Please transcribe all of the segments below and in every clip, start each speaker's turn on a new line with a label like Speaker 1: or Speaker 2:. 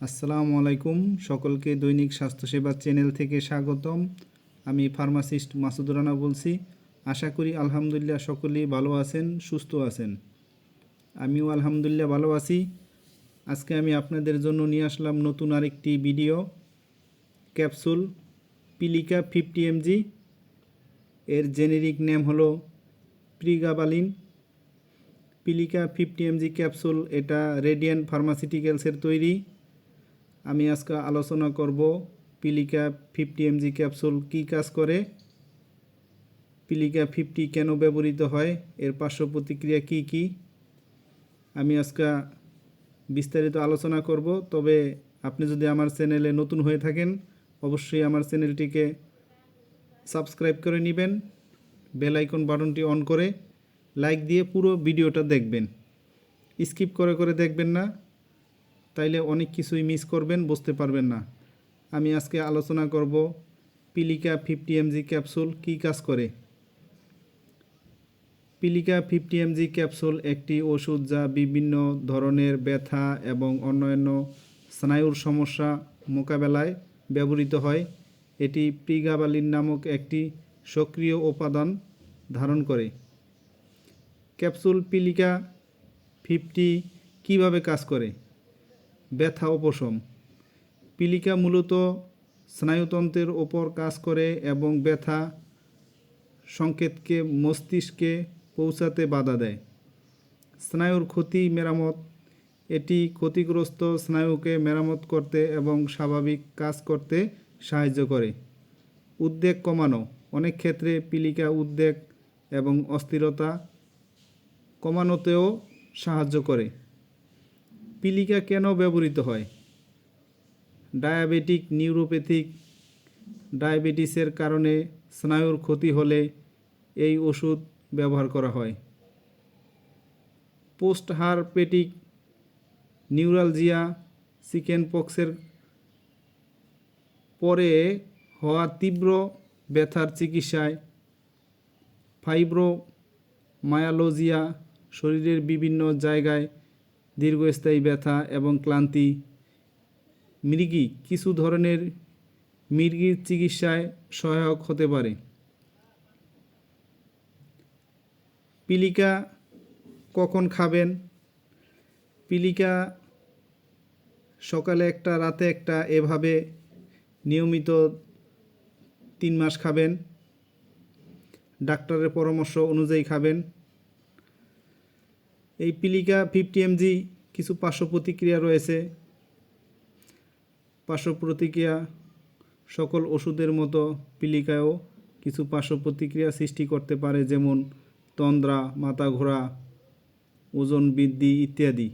Speaker 1: আসসালামু আলাইকুম। সকলকে দৈনিক স্বাস্থ্যসেবা চ্যানেল থেকে স্বাগতম। আমি ফার্মাসিস্ট মাসুদুর রানা বলছি। আশা করি আলহামদুলিল্লাহ সকলেই ভালো আছেন, সুস্থ আছেন। আমিও আলহামদুলিল্লাহ ভালো আছি। আজকে আমি আপনাদের জন্য নিয়ে আসলাম নতুন আরেকটি video. Capsule Pilica fifty mg. এর জেনেরিক নেম হলো pregabalin. Pilica fifty mg capsule, এটা রেডিয়ান ফার্মাসিউটিক্যালসের তৈরি। আমি আজকে আলোচনা করব পিলিকা ফিফটি এমজি ক্যাপসুল কী কাজ করে? পিলিকা ফিফটি কেন ব্যবহৃত হয়? এর পার্শ্ব প্রতিক্রিয়া কী কী? আমি আজকে বিস্তারিত আলোচনা করব, তবে আপনি যদি আমার চ্যানেলে নতুন হয়ে থাকেন, অবশ্যই আমার চ্যানেলটিকে সাবস্ক্রাইব করে নেবেন, বেল আইকন বাটনটি অন করে লাইক দিয়ে পুরো ভিডিওটা দেখবেন। স্কিপ করে করে দেখবেন না। তাইলে অনেক কিছুই মিস করবেন, বুঝতে পারবেন না। আমি আজকে আলোচনা করব পিলিকা ফিফটি এমজি ক্যাপসুল কী কাজ করে। পিলিকা ফিফটি এমজি ক্যাপসুল একটি ওষুধ যা বিভিন্ন ধরনের ব্যথা এবং অন্যান্য স্নায়ুর সমস্যা মোকাবেলায় ব্যবহৃত হয়। এটি প্রিগাবালিন নামক একটি সক্রিয় উপাদান ধারণ করে। ক্যাপসুল পিলিকা ফিফটি কীভাবে কাজ করে? ব্যথা উপশম পিলিকা মূলত স্নায়ুতন্ত্রের ওপর কাজ করে এবং ব্যথা সংকেতকে মস্তিষ্কে পৌঁছাতে বাধা দেয়। স্নায়ুর ক্ষতি, মেরামত, এটি ক্ষতিগ্রস্ত স্নায়ুকে মেরামত করতে এবং স্বাভাবিক কাজ করতে সাহায্য করে। উদ্বেগ কমানো, অনেক ক্ষেত্রে পিলিকা উদ্বেগ এবং অস্থিরতা কমানোতেও সাহায্য করে। পিলিকা কেন ব্যবহৃত হয়? ডায়াবেটিক, নিউরোপ্যাথিক, ডায়াবেটিসের কারণে স্নায়ুর ক্ষতি হলে এই ওষুধ ব্যবহার করা হয়। পোস্ট হারপেটিক নিউরালজিয়া চিকেন পক্সের পরে হওয়া তীব্র ব্যথার চিকিৎসায় ফাইব্রো মায়ালোজিয়া শরীরের বিভিন্ন জায়গায় দীর্ঘস্থায়ী ব্যথা এবং ক্লান্তি। মৃগী কিছু ধরনের মৃগীর চিকিৎসায় সহায়ক হতে পারে। পিলিকা কখন খাবেন? পিলিকা সকালে একটা, রাতে একটা, এভাবে নিয়মিত তিন মাস খাবেন। ডাক্তারের পরামর্শ অনুযায়ী খাবেন। এই পিলিকা ফিফটি এমজি কিছু পার্শ্ব প্রতিক্রিয়া রয়েছে। পার্শ্ব প্রতিক্রিয়া সকল ওষুধের মতো পিলিকায়ও কিছু পার্শ্ব প্রতিক্রিয়া সৃষ্টি করতে পারে, যেমন তন্দ্রা মাথা ঘোরা ওজন বৃদ্ধি ইত্যাদি।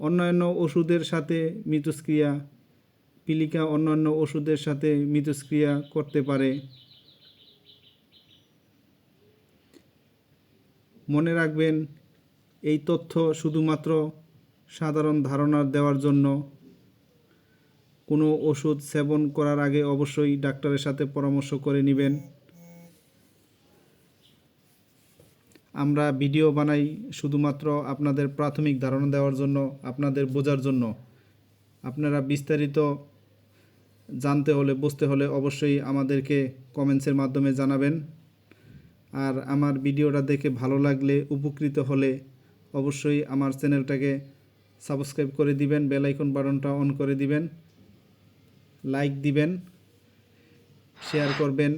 Speaker 1: অন্যান্য ওষুধের সাথে মিথস্ক্রিয়া, পিলিকা অন্যান্য ওষুধের সাথে মিথস্ক্রিয়া করতে পারে। মনে রাখবেন, এই তথ্য শুধুমাত্র সাধারণ ধারণা দেওয়ার জন্য। কোনো ওষুধ সেবন করার আগে অবশ্যই ডাক্তারের সাথে পরামর্শ করে নেবেন। আমরা ভিডিও বানাই শুধুমাত্র আপনাদের প্রাথমিক ধারণা দেওয়ার জন্য, আপনাদের বোঝার জন্য। আপনারা বিস্তারিত জানতে হলে, বুঝতে হলে অবশ্যই আমাদেরকে কমেন্টসের মাধ্যমে জানাবেন। আর আমার ভিডিওটা দেখে ভালো লাগলে, উপকৃত হলে অবশ্যই আমার চ্যানেলটাকে সাবস্ক্রাইব করে দিবেন, বেল আইকন বাটনটা অন করে দিবেন, লাইক দিবেন, শেয়ার করবেন।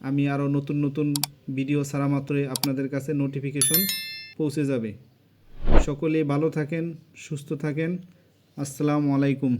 Speaker 1: আমি আরও নতুন নতুন ভিডিও ছাড়া মাত্রই আপনাদের কাছে নোটিফিকেশন পৌঁছে যাবে। সকলে ভালো থাকেন, সুস্থ থাকেন। আসসালামু আলাইকুম।